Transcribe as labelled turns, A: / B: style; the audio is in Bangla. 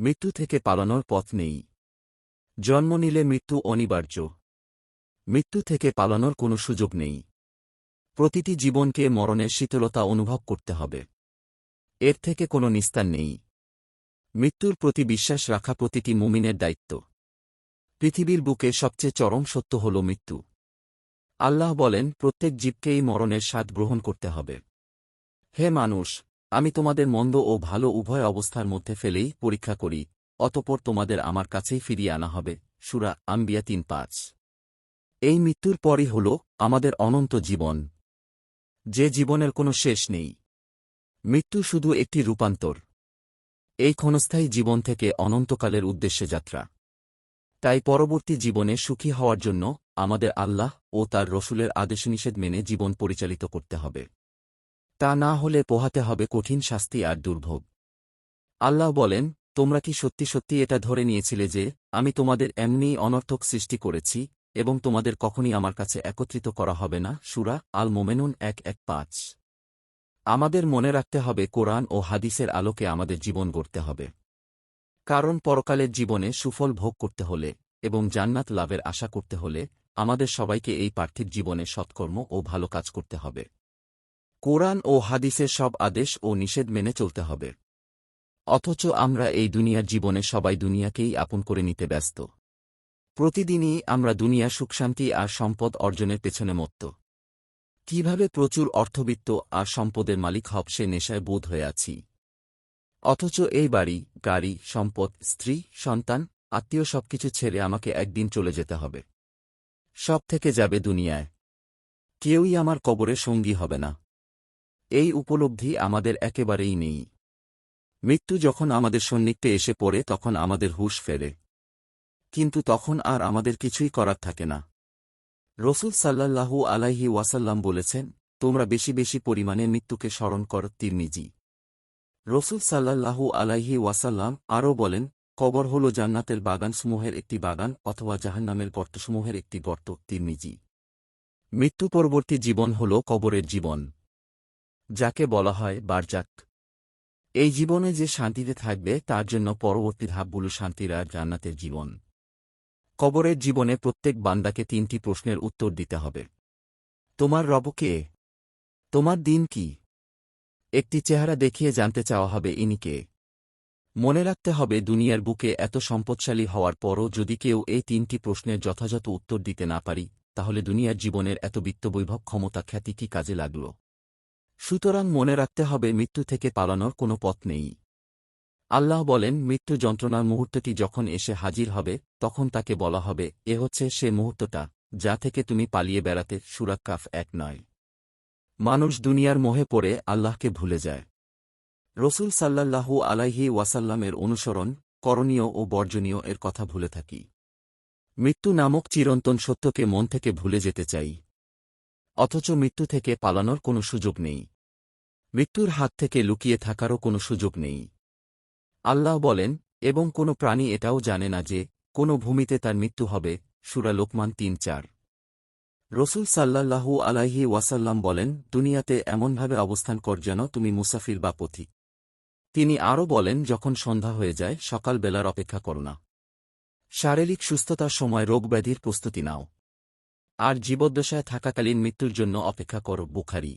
A: মৃত্যু থেকে পালানোর পথ নেই। জন্ম নিলে মৃত্যু অনিবার্য। মৃত্যু থেকে পালানোর কোনো সুযোগ নেই। প্রতিটি জীবনকে মরণের শীতলতা অনুভব করতে হবে। এর থেকে কোনো নিস্তার নেই। মৃত্যুর প্রতি বিশ্বাস রাখা প্রতিটি মুমিনের দায়িত্ব। পৃথিবীর বুকে সবচেয়ে চরম সত্য হল মৃত্যু। আল্লাহ বলেন, প্রত্যেক জীবকেই মরণের স্বাদ গ্রহণ করতে হবে। হে মানুষ আমি তোমাদের মন্দ ও ভালো উভয় অবস্থার মধ্যে ফেলেই পরীক্ষা করি, অতপর তোমাদের আমার কাছেই ফিরিয়ে আনা হবে। সুরা আম্বিয়া তিন পাঁচ। এই মৃত্যুর পরই হল আমাদের অনন্ত জীবন। যে জীবনের কোনো শেষ নেই। মৃত্যু শুধু একটি রূপান্তর। এই ক্ষণস্থায়ী জীবন থেকে অনন্তকালের উদ্দেশ্যে যাত্রা। তাই পরবর্তী জীবনে সুখী হওয়ার জন্য আমাদের আল্লাহ ও তার রসুলের আদেশ নিষেধ মেনে জীবন পরিচালিত করতে হবে। তা না হলে পোহাতে হবে কঠিন শাস্তি আর দুর্ভোগ। আল্লাহ বলেন, তোমরা কি সত্যি সত্যি এটা ধরে নিয়েছিলে যে, আমি তোমাদের এমনিই অনর্থক সৃষ্টি করেছি, এবং তোমাদের কখনই আমার কাছে একত্রিত করা হবে না? সুরা আল মোমেনুন এক এক পাঁচ। আমাদের মনে রাখতে হবে, কোরআন ও হাদিসের আলোকে আমাদের জীবন গড়তে হবে। কারণ পরকালের জীবনে সুফল ভোগ করতে হলে এবং জান্নাত লাভের আশা করতে হলে আমাদের সবাইকে এই পার্থিব জীবনে সৎকর্ম ও ভালো কাজ করতে হবে। কোরআন ও হাদিসের সব আদেশ ও নিষেধ মেনে চলতে হবে। অথচ আমরা এই দুনিয়ার জীবনে সবাই দুনিয়াকেই আপন করে নিতে ব্যস্ত। প্রতিদিনই আমরা দুনিয়া সুখশান্তি আর সম্পদ অর্জনের পেছনে মত্ত। কীভাবে প্রচুর অর্থবিত্ত আর সম্পদের মালিক হব সে নেশায় বোধ হয়ে আছি। অথচ এই বাড়ি, গাড়ি, সম্পদ, স্ত্রী, সন্তান, আত্মীয় সবকিছু ছেড়ে আমাকে একদিন চলে যেতে হবে। সব থেকে যাবে দুনিয়ায়। কেউই আমার কবরে সঙ্গী হবে না। এই উপলব্ধি আমাদের একেবারেই নেই। মৃত্যু যখন আমাদের সন্নিকটে এসে পড়ে, তখন আমাদের হুশ ফেরে। কিন্তু তখন আর আমাদের কিছুই করার থাকে না। রসুল সাল্লাল্লাহু আলাইহি ওয়াসাল্লাম বলেছেন, তোমরা বেশি বেশি পরিমাণে মৃত্যুকে স্মরণ কর, তিরমিজি। রসুল সাল্লাল্লাহু আলাইহি ওয়াসাল্লাম আরও বলেন, কবর হল জান্নাতের বাগানসমূহের একটি বাগান অথবা জাহান্নামের গর্তসমূহের একটি গর্ত, তিরমিজি। মৃত্যু পরবর্তী জীবন হল কবরের জীবন। যাকে বলা হয় বারজাক। এই জীবনে যে শান্তিতে থাকবে, তার জন্য পরবর্তী ধাপগুলো শান্তির জান্নাতের জীবন। কবরের জীবনে প্রত্যেক বান্দাকে তিনটি প্রশ্নের উত্তর দিতে হবে। তোমার রব কে? তোমার দিন কি? একটি চেহারা দেখিয়ে জানতে চাওয়া হবে ইনি কে। মনে রাখতে হবে, দুনিয়ার বুকে এত সম্পদশালী হওয়ার পরও যদি কেউ এই তিনটি প্রশ্নের যথাযথ উত্তর দিতে না পারি, তাহলে দুনিয়ার জীবনের এত বিত্তবৈভব ক্ষমতা খ্যাতি কি কাজে লাগল? সুতরাং মনে রাখতে হবে মৃত্যু থেকে পালানোর কোনো পথ নেই। আল্লাহ বলেন, মৃত্যু যন্ত্রণার মুহূর্তটি যখন এসে হাজির হবে, তখন তাকে বলা হবে, এ হচ্ছে সে মুহূর্তটা, যা থেকে তুমি পালিয়ে বেড়াতে সুরাক্কাফ এক নয়। মানুষ দুনিয়ার মোহে পড়ে, আল্লাহকে ভুলে যায়। রসুল সাল্লাল্লাহু আলাইহি ওয়াসাল্লামের অনুসরণ, করণীয় ও বর্জনীয় এর কথা ভুলে থাকি। মৃত্যু নামক চিরন্তন সত্যকে মন থেকে ভুলে যেতে চাই। অথচ মৃত্যু থেকে পালানোর কোনো সুযোগ নেই। মৃত্যুর হাত থেকে লুকিয়ে থাকারও কোনো সুযোগ নেই। আল্লাহ বলেন, এবং কোনো প্রাণী এটাও জানে না যে, কোনো ভূমিতে তার মৃত্যু হবে সুরা লোকমান তিন চার। রসুল সাল্লাল্লাহু আলাইহি ওয়াসাল্লাম বলেন, দুনিয়াতে এমনভাবে অবস্থান কর যেন তুমি মুসাফির বা পথিক। তিনি আরও বলেন, যখন সন্ধ্যা হয়ে যায়, সকালবেলার অপেক্ষা করো না। শারীরিক সুস্থতার সময় রোগব্যাধির প্রস্তুতি নাও। আর জীবদ্দশায় থাকাকালীন মৃত্যুর জন্য অপেক্ষা কর বুখারি।